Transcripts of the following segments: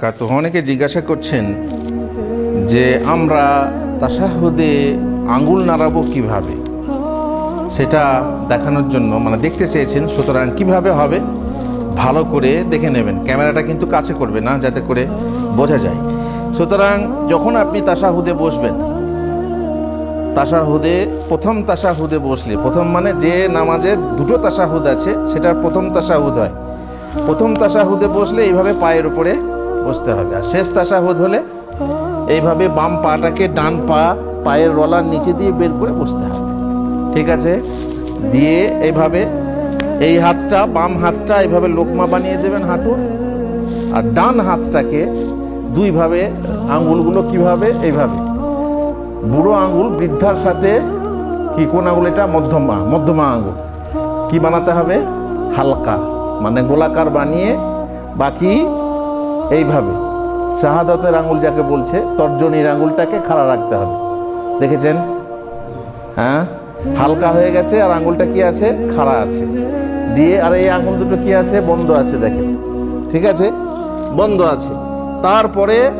বারাকাত অনেকে জিজ্ঞাসা করছেন যে আমরা তাসাহুদে আঙ্গুল নাড়াবো কীভাবে? সেটা দেখানোর জন্য মানে দেখতে চেয়েছেন, সুতরাং কীভাবে হবে ভালো করে দেখে নেবেন। ক্যামেরাটা কিন্তু কাছে করবে না, যাতে করে বোঝা যায়। সুতরাং যখন আপনি তাসাহুদে বসবেন তাসাহুদে প্রথম তাসাহুদে বসলে, প্রথম মানে যে নামাজে দুটো তাসাহুদ আছে, সেটার প্রথম তাসাহুদ হয়। প্রথম তাসাহুদে বসলে এইভাবে পায়ের উপরে বসতে হবে। আর শেষ তাসাহুদ হলে এইভাবে বাম পাটাকে ডান পা, পায়ের রলার নিচে দিয়ে বের করে বসতে হবে। ঠিক আছে? দিয়ে এইভাবে এই হাতটা, বাম হাতটা এইভাবে লোকমা বানিয়ে দেবেন হাঁটুর। আর ডান হাতটাকে দুইভাবে আঙুলগুলো কীভাবে? এইভাবে। বুড়ো আঙুল বৃদ্ধার সাথে কি কোন আঙুল এটা? মধ্যমা মধ্যমা আঙুল। কি বানাতে হবে? হালকা মানে গোলাকার বানিয়ে বাকি এইভাবে। শাহাদতের আঙুল যাকে বলছে তর্জনীর আঙুলটাকে খাড়া রাখতে হবে। দেখেছেন? হ্যাঁ? হালকা হয়ে গেছে আর আঙুলটা কি আছে? খাড়া আছে। দিয়ে আর এই আঙুল দুটো কি আছে? বন্ধ আছে দেখেন। ঠিক আছে? বন্ধ আছে। তারপরে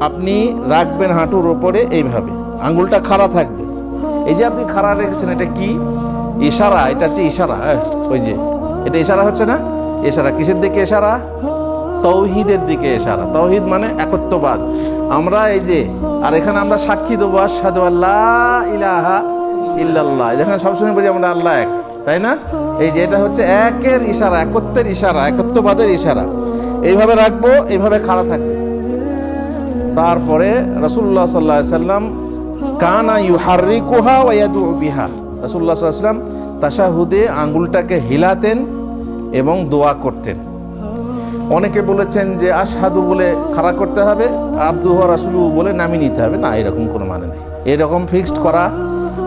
আপনি রাখবেন হাঁটুর ওপরে এইভাবে। আঙুলটা খাড়া থাকবে। এই যে আপনি খাড়া রেখেছেন এটা কি? ইশারা এটা হচ্ছে ইশারা হ্যাঁ, ওই যে। এটা ইশারা হচ্ছে না? ইশারা। কিসের দিকে ইশারা? তৌহিদের দিকে ইশারা। তৌহিদ মানে একত্ববাদ। আমরা এই যে, আর এখানে আমরা সাক্ষী দেবো আসাদু আল্লাহ ইলাহা ইল্লাল্লাহ। যেখানে সবসময় বলি আমরা আল্লাহ এক, তাই না? এই যে এটা হচ্ছে একের ইশারা, একত্বের ইশারা, একত্ববাদের ইশারা। এইভাবে রাখব, এইভাবে খাড়া থাকবে। তারপরে রসুল্লাহ সাল্লাহ সাল্লাম, কানা ইউহারি কোহা ওয়াদু বিহা। রসুল্লাহ সাল্লাম তাসাহুদে আঙ্গুলটাকে হিলাতেন এবং দোয়া করতেন। অনেকে বলেছেন যে আশহাদু বলে খাড়া করতে হবে আব্দুহ রাসুলু বলে নামিয়ে নিতে হবে। না, এরকম কোনো মানে নেই। এরকম ফিক্সড করা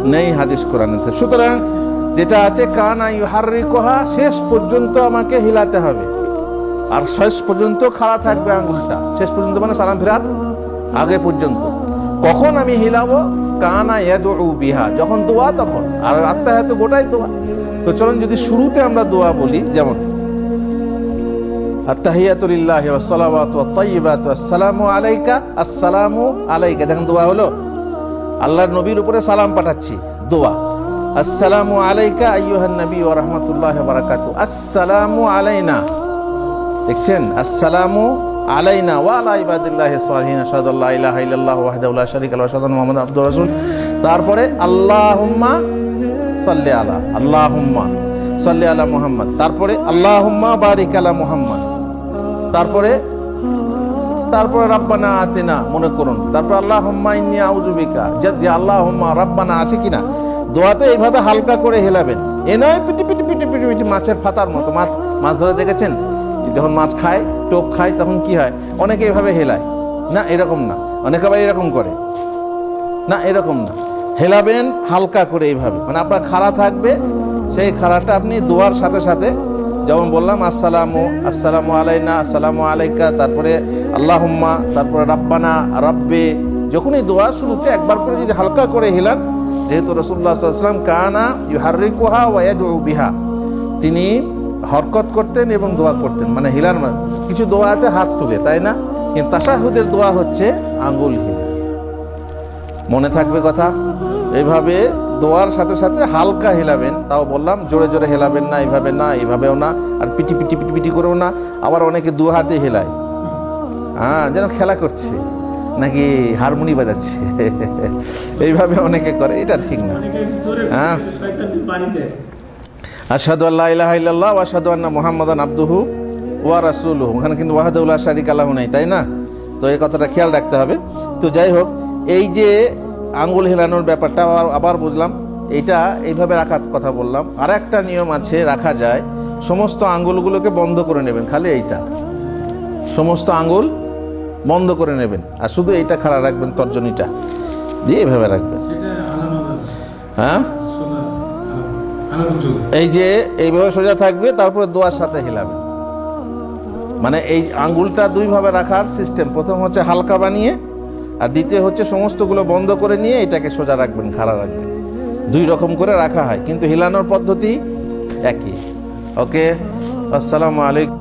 নেই হাদিস কোরআনে সুতরাং যেটা আছে, কানা ইউহারি কোহা শেষ পর্যন্ত আমাকে হিলাতে হবে। আর শেষ পর্যন্ত খাড়া থাকবে আঙ্গুলটা শেষ পর্যন্ত মানে সালাম ফেরার আগে পর্যন্ত। কখন আমি হিলাবো? কানা ইয়াদু বিহা। যখন দোয়া, তখন। আর আত্মাহাত গোটাই দোয়া। তো চলুন যদি শুরুতে আমরা দোয়া বলি, যেমন আত্তাহিয়াতুলিল্লাহ ওয়াত-তাইয়্যিবাতু আসসালামু আলাইকা আসসালামু আলাইকা। দেখেন দোয়া হলো, আল্লাহর নবীর উপরে সালাম পাঠাচ্ছি, দোয়া। আসসালামু আলাইকা আইয়ুহান নবী ওয়া রাহমাতুল্লাহি ওয়া বারাকাতু। আসসালামু আলাইনা। দেখছেন? আসসালামু আলাইনা ওয়া আলা ইবাদিল্লাহি সালিহিন। আশহাদু আল্লা ইলাহা ইল্লাল্লাহু ওয়াহদাহু লা শারীকা লাহু আশহাদু আন্না মুহাম্মাদান আবদুহু তারপরে, আল্লাহুম্মা সাল্লি আলা, আল্লাহুম্মা সাল্লি আলা মুহাম্মদ। তারপরে, আল্লাহুম্মা বারিক আলা মুহাম্মদ। তারপরে তারপরে রাব্বানা আতিনা, মনে করুন। তারপর আল্লাহ হুম্মা ইন্নি আউজুবিকা যে আল্লাহ হুম্মা রাব্বানা আছে কিনা? দোয়াতে এইভাবে হালকা করে হেলাবেন। এ নয় পিটি পিটি পিটি পিটি পিটি মাছের ফাতার মতো। মাছ মাছ ধরে দেখেছেন? যখন মাছ খায় টোপ খায়, তখন কি হয়? অনেকে এভাবে হেলায়। না, এরকম না। অনেকে আবার এরকম করে। না, এরকম না। হেলাবেন হালকা করে এইভাবে। মানে আপনার খাড়া থাকবে, সেই খাড়াটা আপনি দোয়ার সাথে সাথে যেমন বললাম, আসসালামু আসসালামু আলাইনা, আসসালামু আলাইকা, তারপরে আল্লাহম্মা, তারপরে রাব্বানা, রাব্বে, যখনই দোয়া শুরুতে একবার করে যদি হালকা করে হিলান, যেহেতু রসুল্লাহ সাল্লাম কানা ইউহারিকুহা ওয়াদু বিহা। তিনি হরকত করতেন এবং দোয়া করতেন মানে হিলার কিছু দোয়া আছে হাত তুলে, তাই না? কিন্তু তাসাহুদের দোয়া হচ্ছে আঙ্গুল হিলা। মনে থাকবে কথা? এইভাবে দোয়ার সাথে সাথে হালকা হেলাবেন। তাও বললাম জোরে জোরে হেলাবেন না এইভাবে না এইভাবেও না আর পিটি পিটি পিটি পিটি করেও না আবার অনেকে দু হাতে হেলায়। হ্যাঁ যেন খেলা করছে নাকি হারমোনি বাজাচ্ছে। এইভাবে অনেকে করে এটা ঠিক না। হ্যাঁ। আসাদু আল্লাহ ইলাহা ইল্লাল্লাহ ওয়া আশহাদু আন্না মুহাম্মাদান আবদুহু ওয়া রাসূলুহু। ওখানে কিন্তু ওয়াহাদুল্লাহ শারিক আল্লাহু নাই তাই না? তো এই কথাটা খেয়াল রাখতে হবে। তো যাই হোক এই যে আঙ্গুল হেলানোর ব্যাপারটা আবার আবার বুঝলাম। এইটা এইভাবে রাখার কথা বললাম। আর একটা নিয়ম আছে রাখা যায়। সমস্ত আঙ্গুলগুলোকে বন্ধ করে নেবেন খালি এইটা। সমস্ত আঙ্গুল বন্ধ করে নেবেন। আর শুধু এইটা খাড়া রাখবেন তর্জনীটা। দিয়ে এইভাবে রাখবেন। হ্যাঁ? এই যে এইভাবে সোজা থাকবে তারপরে দোয়ার সাথে হিলাবে মানে এই আঙ্গুলটা দুইভাবে রাখার সিস্টেম প্রথম হচ্ছে হালকা বানিয়ে আর দ্বিতীয় হচ্ছে সমস্তগুলো বন্ধ করে নিয়ে এটাকে সোজা রাখবেন, খাড়া রাখবেন। দুই রকম করে রাখা হয়, কিন্তু হিলানোর পদ্ধতি একই। ওকে, আসসালামু আলাইকুম।